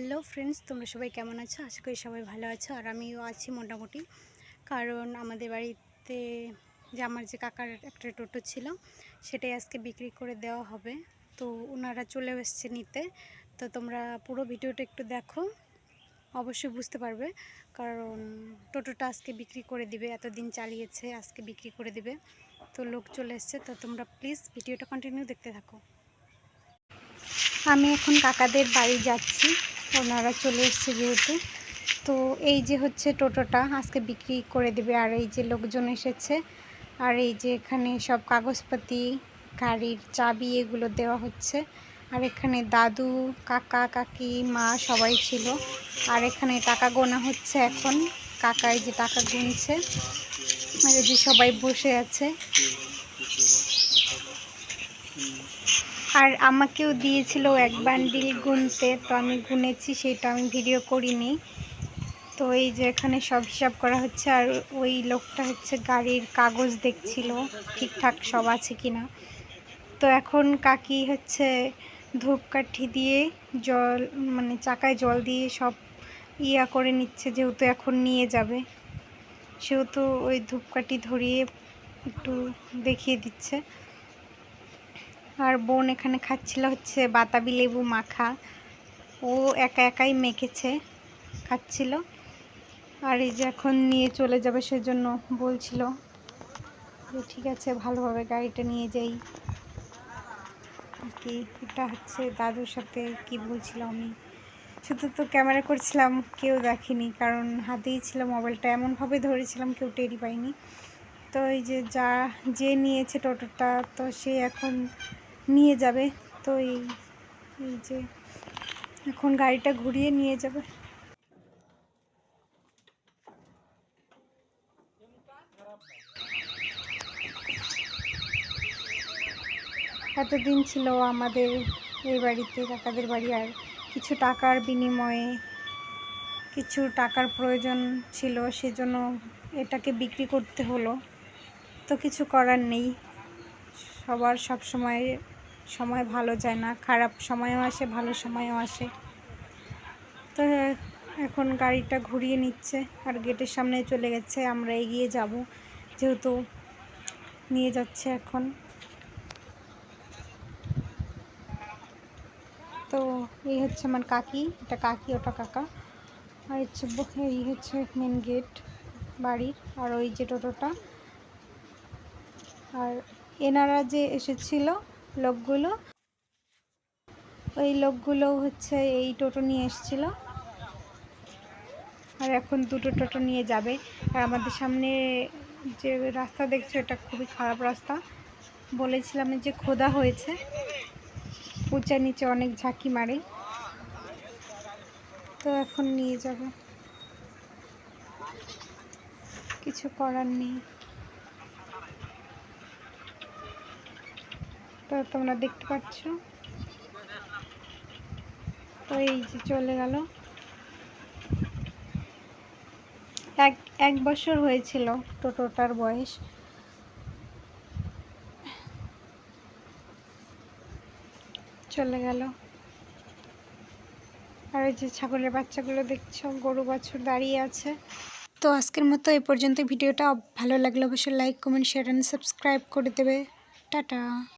Hello friends তোমরা সবাই কেমন আছো? আশা করি সবাই ভালো আছো, আর আমিও আছি মোটামুটি। কারণ আমাদের বাড়িতে যে আমার যে কাকার একটা টোটো ছিল, সেটাই আজকে বিক্রি করে দেওয়া হবে। তো ওনারা চলে এসছে নিতে। তো তোমরা পুরো ভিডিওটা একটু দেখো, অবশ্যই বুঝতে পারবে। কারণ টোটোটা আজকে বিক্রি করে দিবে, এতদিন চালিয়েছে, আজকে বিক্রি করে দিবে। তো লোক চলে এসছে, তো তোমরা প্লিজ ভিডিওটা কন্টিনিউ দেখতে থাকো। আমি এখন কাকাদের বাড়ি যাচ্ছি। ওনারা চলে এসছে যেহেতু। তো এই যে হচ্ছে টোটোটা আজকে বিক্রি করে দেবে, আর এই যে লোকজন এসেছে, আর এই যে এখানে সব কাগজপাতি, গাড়ির চাবি এগুলো দেওয়া হচ্ছে। আর এখানে দাদু, কাকা, কাকি, মা সবাই ছিল। আর এখানে টাকা গোনা হচ্ছে এখন। কাকা এই যে টাকা গুনছে, আর এই যে সবাই বসে আছে। আর আমাকেও দিয়েছিল এক বান্ডিল গুনতে, তো আমি গুনেছি, সেটা আমি ভিডিও করিনি। তো এই যে এখানে সব হিসাব করা হচ্ছে, আর ওই লোকটা হচ্ছে গাড়ির কাগজ দেখছিল, ঠিকঠাক সব আছে কি না তো এখন কাকি হচ্ছে ধূপকাঠি দিয়ে জল মানে চাকায় জল দিয়ে সব ইয়া করে নিচ্ছে, যেহেতু এখন নিয়ে যাবে। সেহেতু ওই ধূপকাঠি ধরিয়ে একটু দেখিয়ে দিচ্ছে। আর বোন এখানে খাচ্ছিল হচ্ছে বাতাবি লেবু মাখা। ও একা একাই মেখেছে, খাচ্ছিল। আর এই যে এখন নিয়ে চলে যাবে সেজন্য বলছিল যে, ঠিক আছে, ভালোভাবে গাড়িটা নিয়ে যাই। কি, এটা হচ্ছে দাদুর সাথে কি বলছিল আমি? শুধু তো ক্যামেরা করছিলাম, কেউ দেখেনি। কারণ হাতেই ছিল মোবাইলটা, এমনভাবে ধরেছিলাম কেউ টেরি পাইনি তো এই যে যা, যে নিয়েছে টোটোটা, তো সে এখন নিয়ে যাবে। তো এই এই যে এখন গাড়িটা ঘুরিয়ে নিয়ে যাবে। এতদিন ছিল আমাদের এই বাড়িতে, কাকাদের বাড়ি, আর কিছু টাকার বিনিময়ে কিছু টাকার প্রয়োজন ছিল, সেজন্য এটাকে বিক্রি করতে হলো। তো কিছু করার নেই। সবার সব সময় সময় ভালো যায় না, খারাপ সময়ও আসে, ভালো সময়ও আসে। তো এখন গাড়িটা ঘুরিয়ে নিচ্ছে আর গেটের সামনে চলে গেছে, আমরা এগিয়ে যাব যেহেতু নিয়ে যাচ্ছে এখন। তো এই হচ্ছে আমার কাকি, এটা কাকি, ওটা কাকা। আর হচ্ছে এই হচ্ছে মেন গেট বাড়ির, আর ওই যে টোটোটা। আর এনারা যে এসেছিল লোকগুলো। ওই লোকগুলো হচ্ছে এই টোটো নিয়ে এসেছিল। আর এখন দুটো টোটো নিয়ে যাবে। আর আমাদের সামনে যে রাস্তা দেখছ, এটা খুবই খারাপ রাস্তা। বলেছিলাম যে খোদা হয়েছে। উঁচা নিচে অনেক ঝাঁকি মারে। তো এখন নিয়ে যাবে। কিছু করার নেই। তো তোমরা দেখতে পাচ্ছ। তো এই যে চলে গেল। এক এক বছর হয়েছিল টোটোটার বয়স। চলে গেল। আর ওই যে ছাগলের বাচ্চাগুলো দেখছ, গরু বাছুর দাঁড়িয়ে আছে। তো আজকের মতো এই পর্যন্ত ভিডিওটা। ভালো লাগলে অবশ্যই like comment share and subscribe করে দেবে। টাটা।